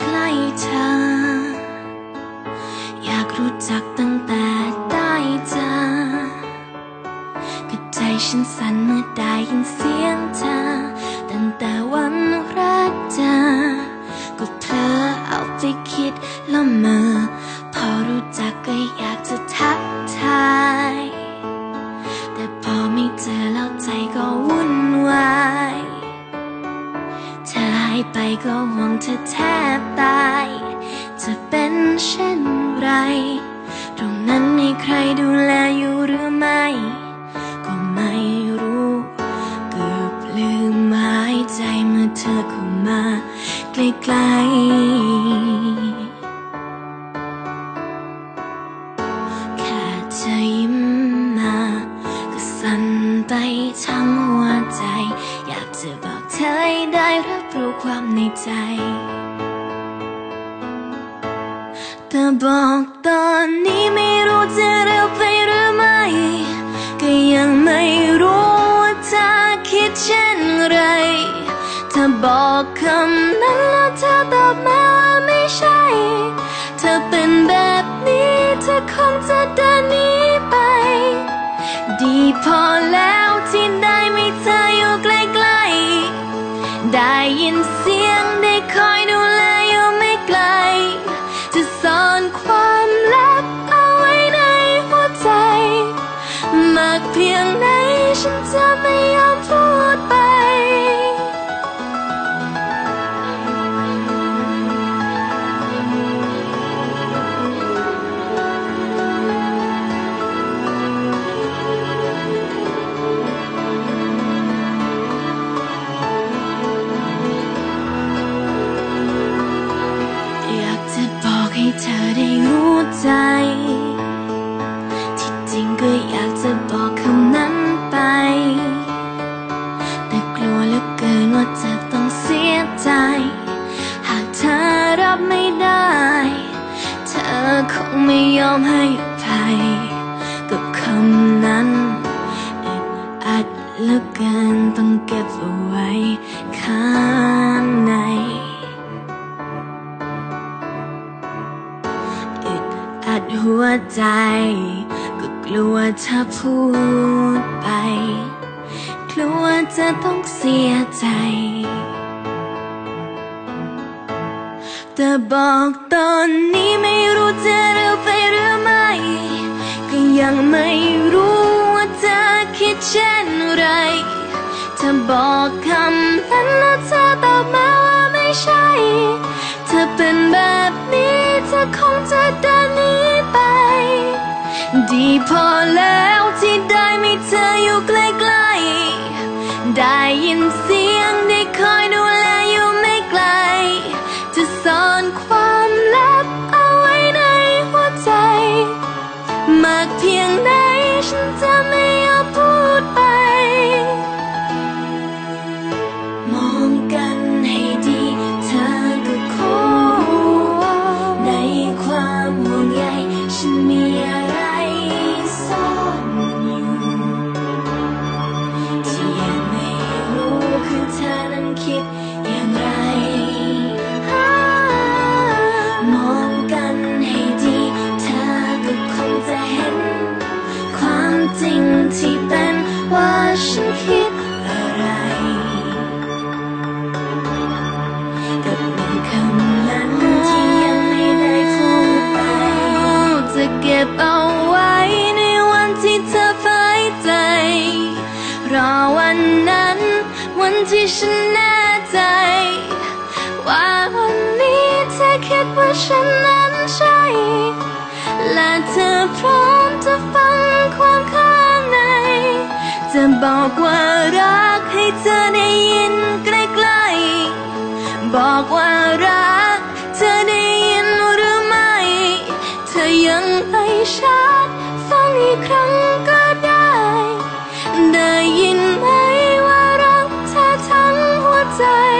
ใกล้เธอ อยากรู้จักตั้งแต่ได้เจอก็ใจฉันสั่นเมื่อได้ยินเสียงเธอ ตั้งแต่วันแรกเจอ ก็เธอเอาไปคิดละเมอ พอรู้จักก็อยากจะทักทาย แต่พอไม่เจอแล้วใจก็วุ่นวาย เธอหายไปก็หวังเธอแท้ ใกลๆแค่เธอยิ้มมา ก็สั่นไปทั้งหัวใจ อยากจะบอกเธอได้รับรู้ความในใจแต่บอกตอนนี้ไม่รู้จะเร็วไปหรือไม่ ก็ยังไม่รู้ว่าเธอคิดเช่นไร บอกคำนั้นแล้วเธอตอบมาว่าไม่ใช่ เธอเป็นแบบนี้เธอคงจะเดินหนีไป ดีพอแล้วที่ได้ไมีเธออยู่ใกล้ๆ ได้ยินเสียงได้คอยดูแลอยู่ไม่ไกล จะซ่อนความลับเอาไว้ในหัวใจ มากเพียงไหนฉันจะไม่ ที่จริงก็อยากจะบอกคำนั้นไป แต่กลัวเหลือเกินว่าจะต้องเสียใจ หากเธอรับไม่ได้ เธอคงไม่ยอมให้อภัยกับคำนั้นอึดอัดเหลือเกินต้องเก็บเอาไว้ข้างใน หัวใจ ก็กลัวถ้าพูดไป กลัวจะต้องเสียใจ แต่บอกตอนนี้ไม่รู้จะเร็วไปหรือไม่ ก็ยังไม่รู้ว่าเธอคิดเช่นไรถ้าบอกคำนั้นแล้วเธอตอบมาว่าไม่ใช่ เธอเป็นแบบนี้ เธอคงจะเดินหนีไป ดีพอแล้วที่ได้มีเธออยู่ใกล้ๆ ได้ยินเสียง ที่ฉันแน่ใจ ว่าวันนี้เธอคิดว่าฉันนั้นใช่ และเธอพร้อมจะฟังความข้างใน จะบอกว่ารักให้เธอได้ยินใกล้ๆ บอกว่ารักเธอได้ยินหรือไม่ เธอยังไม่ชัดฟังอีกครั้ง ไ